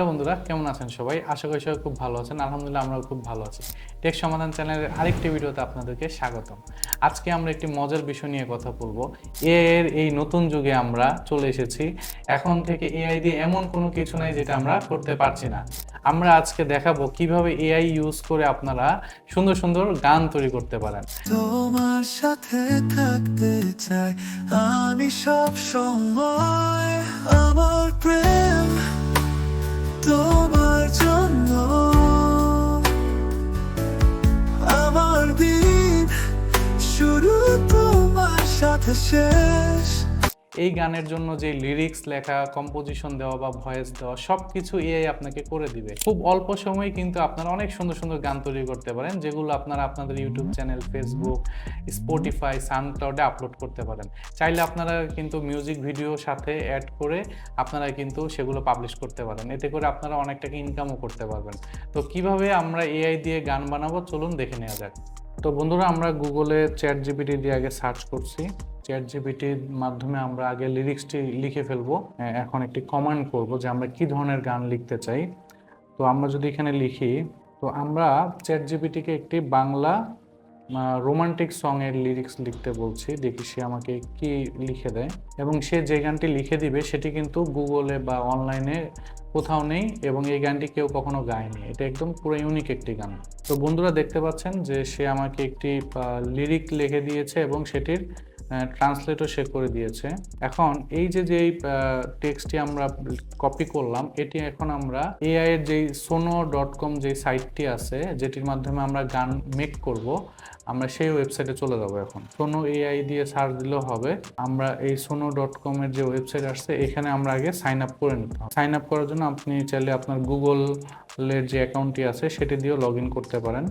Hello বন্ধুরা, কেমন আছেন সবাই? আশা করি সবাই খুব ভালো আছেন। আলহামদুলিল্লাহ আমরাও খুব ভালো আছি। টেক সমাধান চ্যানেলের আরেকটি ভিডিওতে আপনাদেরকে স্বাগতম। আজকে আমরা একটি মজার বিষয় নিয়ে কথা বলব। এর এই নতুন যুগে আমরা চলে এসেছি। এখন থেকে এআই দিয়ে এমন কোনো কিছু নাই যেটা আমরা করতে পারছি না। আমরা আজকে দেখাবো কীভাবে এআই ইউজ করে আপনারা সুন্দর সুন্দর গান তৈরি করতে পারেন। তোমার সাথে থাকতে চাই, আমি সব সময় সাথে শেষ। এই গানের জন্য যে লিরিক্স লেখা কম্পোজিশন দেওয়া বা ভয়েস দেওয়া সব কিছু এআই আপনাকে করে দিবে। খুব অল্প সময়ে কিন্তু আপনারা অনেক সুন্দর সুন্দর গান তৈরি করতে পারেন, যেগুলো আপনারা আপনাদের ইউটিউব চ্যানেল ফেসবুক স্পটিফাই সানক্লাউডে আপলোড করতে পারেন। চাইলে আপনারা কিন্তু মিউজিক ভিডিও সাথে অ্যাড করে আপনারা কিন্তু সেগুলো পাবলিশ করতে পারেন। এতে করে আপনারা অনেক টাকা ইনকামও করতে পারবেন। তো কীভাবে আমরা এআই দিয়ে গান বানাবো? চলুন দেখে নেওয়া যাক। তো বন্ধুরা, আমরা গুগলে চ্যাট জিপিটি দিয়ে আগে সার্চ করছি। চ্যাট জিপিটির মাধ্যমে আমরা আগে লিরিক্সটি লিখে ফেলব। এখন একটি কমান্ড করব যে আমরা কি ধরনের গান লিখতে চাই। তো আমরা যদি এখানে লিখি, তো আমরা চ্যাট জিপিটিকে একটি বাংলা রোমান্টিক সং এর লিরিক্স লিখতে বলছি। দেখি সে আমাকে কি লিখে দেয়। এবং সে যে গানটি লিখে দিবে, সেটি কিন্তু গুগলে বা অনলাইনে কোথাও নেই এবং এই গানটি কেউ কখনো গায়নি। এটা একদম পুরো ইউনিক একটি গান। তো বন্ধুরা দেখতে পাচ্ছেন যে সে আমাকে একটি লিরিক লিখে দিয়েছে এবং সেটির ট্রান্সলেটও সে করে দিয়েছে। এখন এই যে, যেই টেক্সটটি আমরা কপি করলাম, এটি এখন আমরা এআই এর যেই সোনো ডট কম যে সাইটটি আছে, যেটির মাধ্যমে আমরা গান মেক করব, আমরা সেই ওয়েবসাইটে চলে যাব এখন। সোনো এআই দিয়ে সার্চ দিলেও হবে। আমরা এই সোনো ডট কম এর যে ওয়েবসাইট আসছে, এখানে আমরা আগে সাইন আপ করে নিতে হবে। সাইন আপ করার জন্য আপনি চাইলে আপনার গুগলের যে অ্যাকাউন্টটি আছে, সেটি দিয়েও লগ করতে পারেন।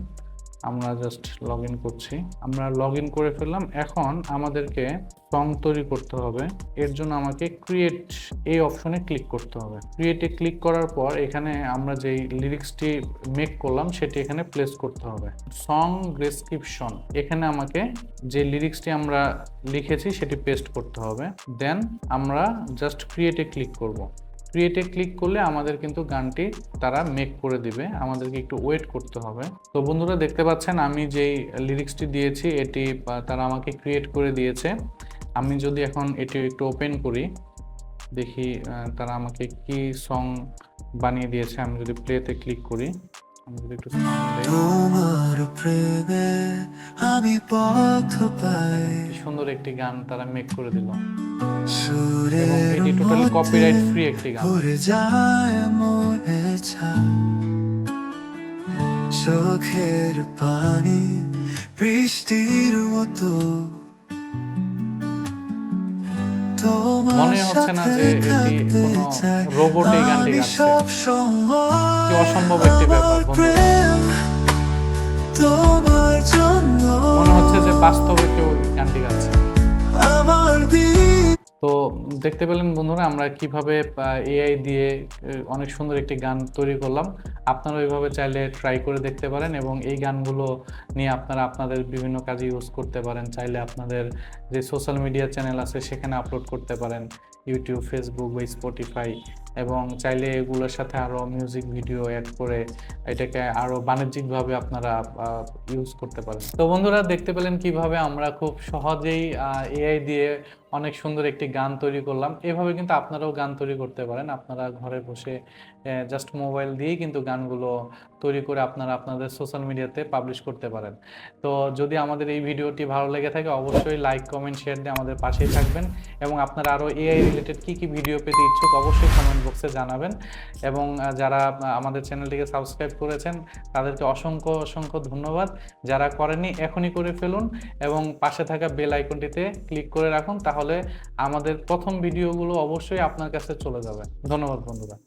আমরা জাস্ট লগ করছি। আমরা লগ করে ফেললাম। এখন আমাদেরকে সং তৈরি করতে হবে। এর জন্য আমাকে ক্রিয়েট এই অপশনে ক্লিক করতে হবে। ক্রিয়েটে ক্লিক করার পর এখানে আমরা যেই লিরিক্সটি মেক করলাম, সেটি এখানে প্লেস করতে হবে। সং ডেসক্রিপশন এখানে আমাকে যে লিরিক্সটি আমরা লিখেছি, সেটি পেস্ট করতে হবে। দেন আমরা জাস্ট ক্রিয়েটে ক্লিক করব। ক্রিয়েটে ক্লিক করলে আমাদের কিন্তু গানটি তারা মেক করে দিবে। আমাদেরকে একটু ওয়েট করতে হবে। তো বন্ধুরা, দেখতে পাচ্ছেন আমি যেই লিরিক্সটি দিয়েছি, এটি তারা আমাকে ক্রিয়েট করে দিয়েছে। আমি যদি এখন এটি একটু ওপেন করি, দেখি তারা আমাকে কি সং বানিয়ে দিয়েছে। আমি যদি প্লেতে ক্লিক করি আমি তোমার প্রেমে পথ পাই। সুন্দর একটি গান তারা মেক করে দিল। এটি টোটালি কপিরাইট ফ্রি একটি গান। ভরে যায় মনে ছাপ। চোখের পানি বৃষ্টির মতো। মনে হচ্ছে না যে এটি কোনো রোবট এই গানটি গাচ্ছে। কি অসম্ভব একটি ব্যাপার, মনে হচ্ছে যে বাস্তবে কেউ গানটি গাচ্ছে। আমার তো দেখতে পেলেন বন্ধুরা, আমরা কীভাবে এআই দিয়ে অনেক সুন্দর একটি গান তৈরি করলাম। আপনারা ওইভাবে চাইলে ট্রাই করে দেখতে পারেন এবং এই গানগুলো নিয়ে আপনারা আপনাদের বিভিন্ন কাজে ইউজ করতে পারেন। চাইলে আপনাদের যে সোশ্যাল মিডিয়া চ্যানেল আছে, সেখানে আপলোড করতে পারেন। ইউটিউব ফেসবুক বা স্পটিফাই এবং চাইলে এগুলোর সাথে আরও মিউজিক ভিডিও অ্যাড করে এটাকে আরও বাণিজ্যিকভাবে আপনারা ইউজ করতে পারেন। তো বন্ধুরা, দেখতে পেলেন কীভাবে আমরা খুব সহজেই এআই দিয়ে অনেক সুন্দর একটি গান তৈরি করলাম। এভাবে কিন্তু আপনারাও গান তৈরি করতে পারেন। আপনারা ঘরে বসে জাস্ট মোবাইল দিয়েই কিন্তু গানগুলো তৈরি করে আপনারা আপনাদের সোশ্যাল মিডিয়াতে পাবলিশ করতে পারেন। তো যদি আমাদের এই ভিডিওটি ভালো লেগে থাকে, অবশ্যই লাইক কমেন্ট শেয়ার দিয়ে আমাদের পাশেই থাকবেন এবং আপনারা আরও এআই রিলেটেড কী কী ভিডিও পেতে ইচ্ছুক অবশ্যই কমেন্ট বক্সে জানাবেন এবং যারা আমাদের চ্যানেলটিকে সাবস্ক্রাইব করেছেন, তাদেরকে অসংখ্য অসংখ্য ধন্যবাদ। যারা করেনি এখনই করে ফেলুন এবং পাশে থাকা বেল আইকনটিতে ক্লিক করে রাখুন, তাহলে আমাদের প্রথম ভিডিওগুলো অবশ্যই আপনার কাছে চলে যাবে। ধন্যবাদ বন্ধুরা।